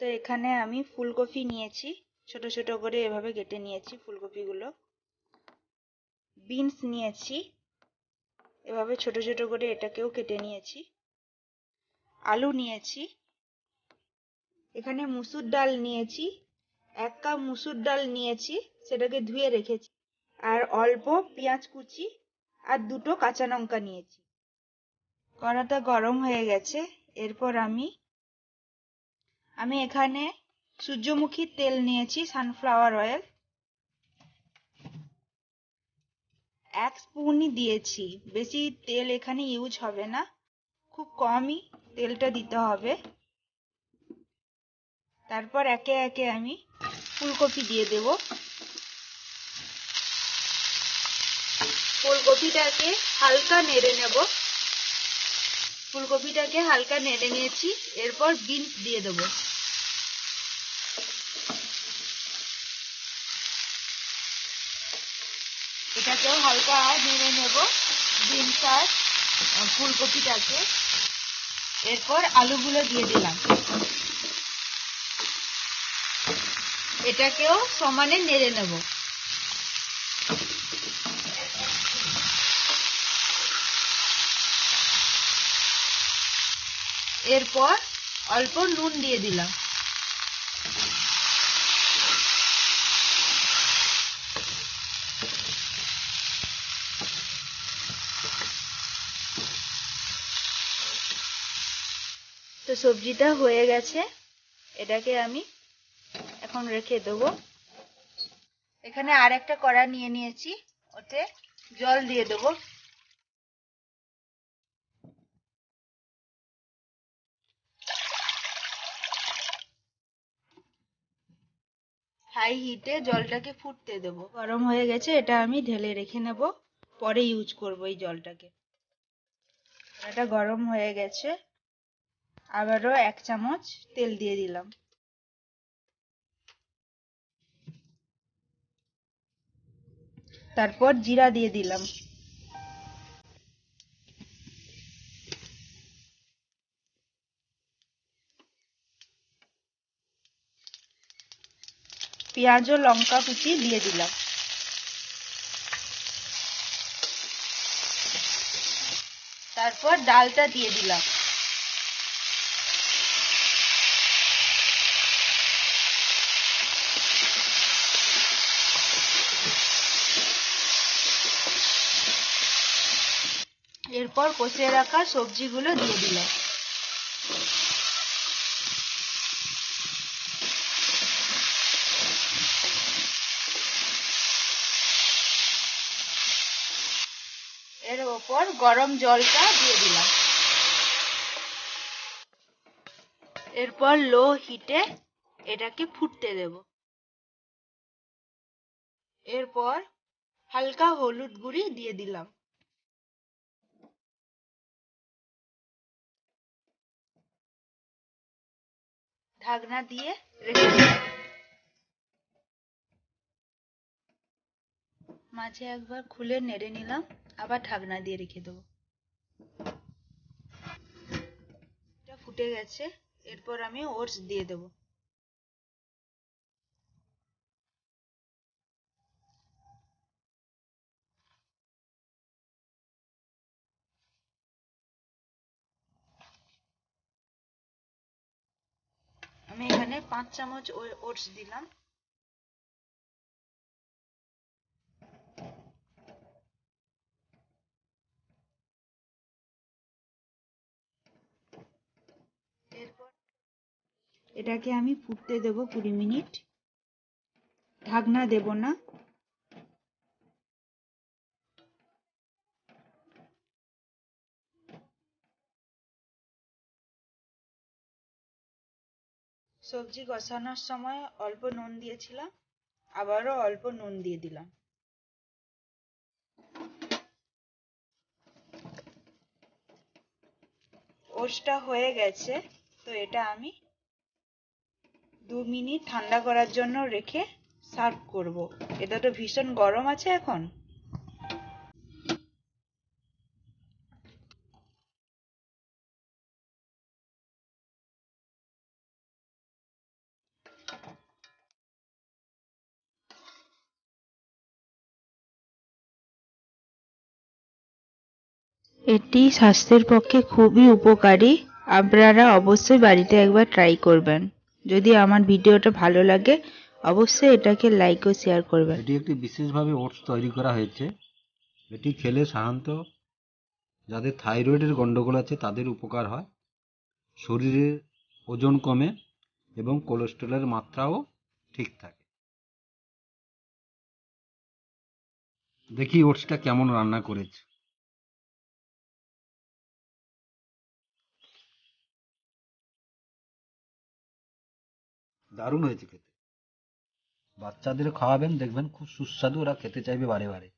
তো এখানে আমি ফুলকপি নিয়েছি। ছোট ছোট করে এভাবে কেটে নিয়েছি ফুলকপিগুলো। বিনস নিয়েছি। এভাবে ছোট ছোট করে এটাকেও কেটে নিয়েছি। আলু নিয়েছি। এখানে মুসুর ডাল নিয়েছি। এক কাপ মুসুর ডাল নিয়েছি, সেটাকে ধুয়ে রেখেছি। আর অল্প পেঁয়াজ কুচি আর দুটো কাঁচা লঙ্কা নিয়েছি। কড়াটা গরম হয়ে গেছে। এরপর আমি আমি এখানে সূর্যমুখীর তেল নিয়েছি সানফ্লাওয়ার অয়েল এক স্পুনই দিয়েছি। বেশি তেল এখানে ইউজ হবে না। খুব কমই তেলটা দিতে হবে। তারপর একে একে আমি ফুলকপি দিয়ে দেব। ফুলকপিটাকে হালকা নেড়ে নেব। ফুলকপিটাকে হালকা নেড়ে নিয়েছি, এরপর বিনস দিয়ে দেব। এটাকেও হালকা নেড়ে নেব, বিনস আর ফুলকপিটাকে। এরপর আলুগুলো দিয়ে দিলাম। এটাকেও সমানে নেড়ে নেব। এরপর অল্প নুন দিয়ে দিলাম। তো সবজিটা হয়ে গেছে। এটাকে আমি এখন রেখে দেবো। এখানে আর একটা কড়া নিয়ে নিয়েছি। ওতে জল দিয়ে দেবো। হাই হিটে জলটাকে ফুটতে দেব। গরম হয়ে গেছে, এটা আমি ঢেলে রেখে নেব। পরে ইউজ করব এই জলটাকে। এটা গরম হয়ে গেছে। আবারও এক চামচ তেল দিয়ে দিলাম। তারপর জিরা দিয়ে দিলাম। পেঁয়াজ ও লঙ্কা কুচি দিয়ে দিলাম। তারপর ডালটা দিয়ে দিলাম। এরপর কষে রাখা সবজিগুলো দিয়ে দিলাম। ওপর গরম জলটা দিয়ে দিলাম। এরপর লো হিটে এটাকে ফুটতে দেব। এরপর হালকা হলুদ গুঁড়ি দিয়ে দিলাম। ঢাকনা দিয়ে রেখে দিলাম। মাঝে একবার খুলে নেড়ে নিলাম, আবার ঢাকনা দিয়ে রেখে দেবো। এটা ফুটে গেছে, এরপর আমি ওটস দিয়ে দেবো। আমি এখানে পাঁচ চামচ ওটস দিলাম। এটাকে আমি ফুটতে দেব কুড়ি মিনিট। ঢাকনা দেব না। সবজি কষানোর সময় অল্প নুন দিয়েছিলাম, আবারও অল্প নুন দিয়ে দিলাম। ওষটা হয়ে গেছে, তো এটা আমি দু মিনিট ঠান্ডা করার জন্য রেখে সার্ভ করব। এটা তো ভীষণ গরম আছে এখন। এটি স্বাস্থ্যের পক্ষে খুবই উপকারী। আপনারা অবশ্যই বাড়িতে একবার ট্রাই করবেন। যদি আমার ভিডিওটা ভালো লাগে, অবশ্যই এটাকে লাইক ও শেয়ার করবেন। এটি একটি বিশেষভাবে ওটস তৈরি করা হয়েছে। এটি খেলে সাধারণত যাদের থাইরয়েডের গণ্ডগোল আছে তাদের উপকার হয়। শরীরে ওজন কমে এবং কোলেস্টেরলের মাত্রাও ঠিক থাকে। দেখি ওটসটা কেমন রান্না করেছে। দারুণ হয়েছে খেতে। বাচ্চাদের খাওয়াবেন দেখবেন খুব সুস্বাদু ওরা খেতে চাইবে বারে বারে।